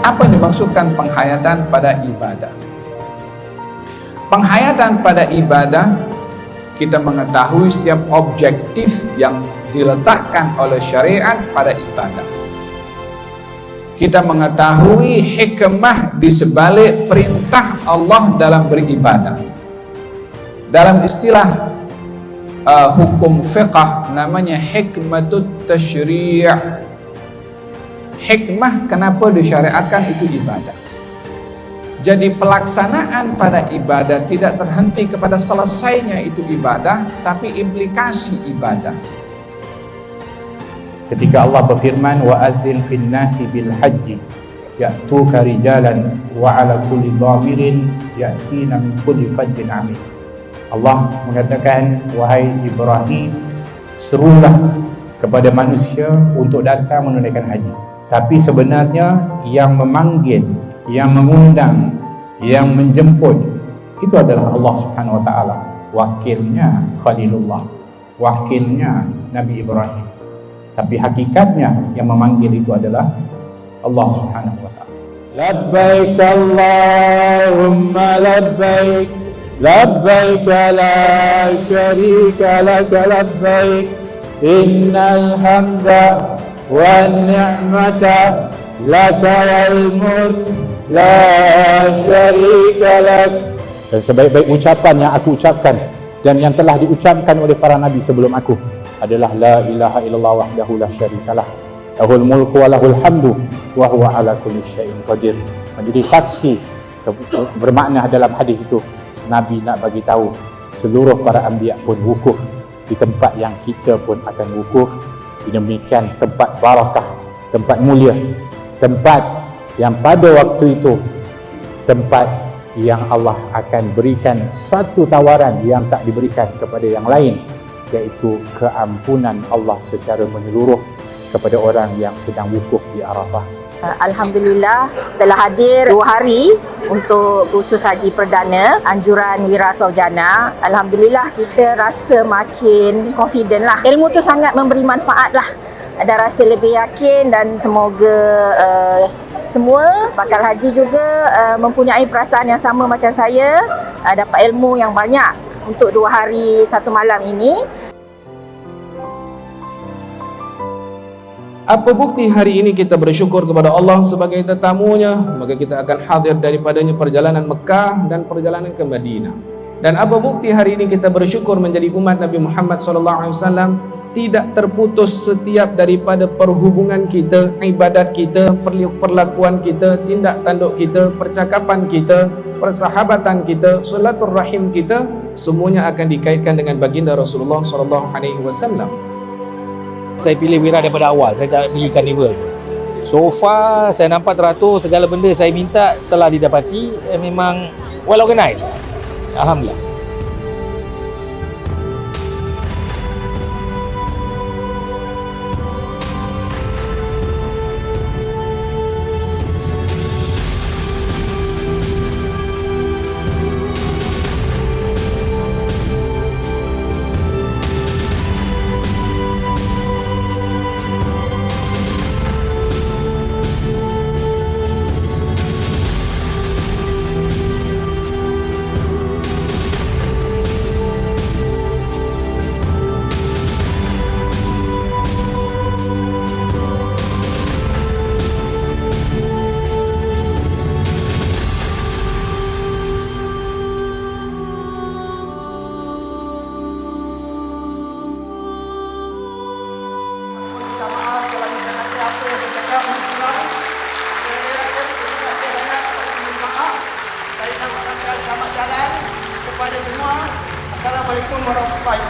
apa yang dimaksudkan penghayatan pada ibadah? Penghayatan pada ibadah kita mengetahui setiap objektif yang diletakkan oleh syariat pada ibadah. Kita mengetahui hikmah di sebalik perintah Allah dalam beribadah. Dalam istilah uh, hukum fiqah namanya hikmatut tashri' hikmah kenapa disyariatkan itu ibadah. Jadi pelaksanaan pada ibadah tidak terhenti kepada selesainya itu ibadah tapi implikasi ibadah. Ketika Allah berfirman wa adzin fin nasi bil haji ya'tuka rijalan wa ala kulli dhamirin ya'tina min kulli fajjin amik Allah mengatakan wahai Ibrahim serulah kepada manusia untuk datang menunaikan haji tapi sebenarnya yang memanggil yang mengundang yang menjemput itu adalah Allah Subhanahu wa taala. Wakilnya Khalilullah. Wakilnya Nabi Ibrahim. Tapi hakikatnya yang memanggil itu adalah Allah Subhanahu wa taala. Labbaik allahumma labbaik. Labbaik la syarika lak labbaik. Innal hamda والنعمة لك والملك لا شريك لك dan sebaik-baik ucapan yang aku ucapkan dan yang telah diucapkan oleh para nabi sebelum aku adalah la ilaha illallah wahdahu la syarikalah lahul mulku wa lahul hamdu wa huwa ala kulli syai'in qadir menjadi saksi bermakna dalam hadis itu Nabi nak bagi tahu seluruh para anbiya pun wukuf di tempat yang kita pun akan wukuf demikian tempat barakah tempat mulia tempat yang pada waktu itu tempat yang Allah akan berikan satu tawaran yang tak diberikan kepada yang lain iaitu keampunan Allah secara menyeluruh kepada orang yang sedang wukuf di Arafah Uh, Alhamdulillah setelah hadir dua hari untuk khusus haji perdana anjuran Wira Saujana Alhamdulillah kita rasa makin confident lah. Ilmu tu sangat memberi manfaat lah. Ada rasa lebih yakin dan semoga uh, semua bakal haji juga uh, mempunyai perasaan yang sama macam saya uh, dapat ilmu yang banyak untuk dua hari satu malam ini Apa bukti hari ini kita bersyukur kepada Allah sebagai tetamunya? Maka kita akan hadir daripadanya perjalanan Mekah dan perjalanan ke Madinah. Dan apa bukti hari ini kita bersyukur menjadi umat Nabi Muhammad SAW Tidak terputus setiap daripada perhubungan kita, ibadat kita, perlakuan kita, tindak tanduk kita, percakapan kita, persahabatan kita, sulatul rahim kita Semuanya akan dikaitkan dengan baginda Rasulullah SAW saya pilih Wira daripada awal. Saya tak pergi carnival. So far saya nampak teratur segala benda. Saya minta telah didapati. Eh, memang well organized. Alhamdulillah nak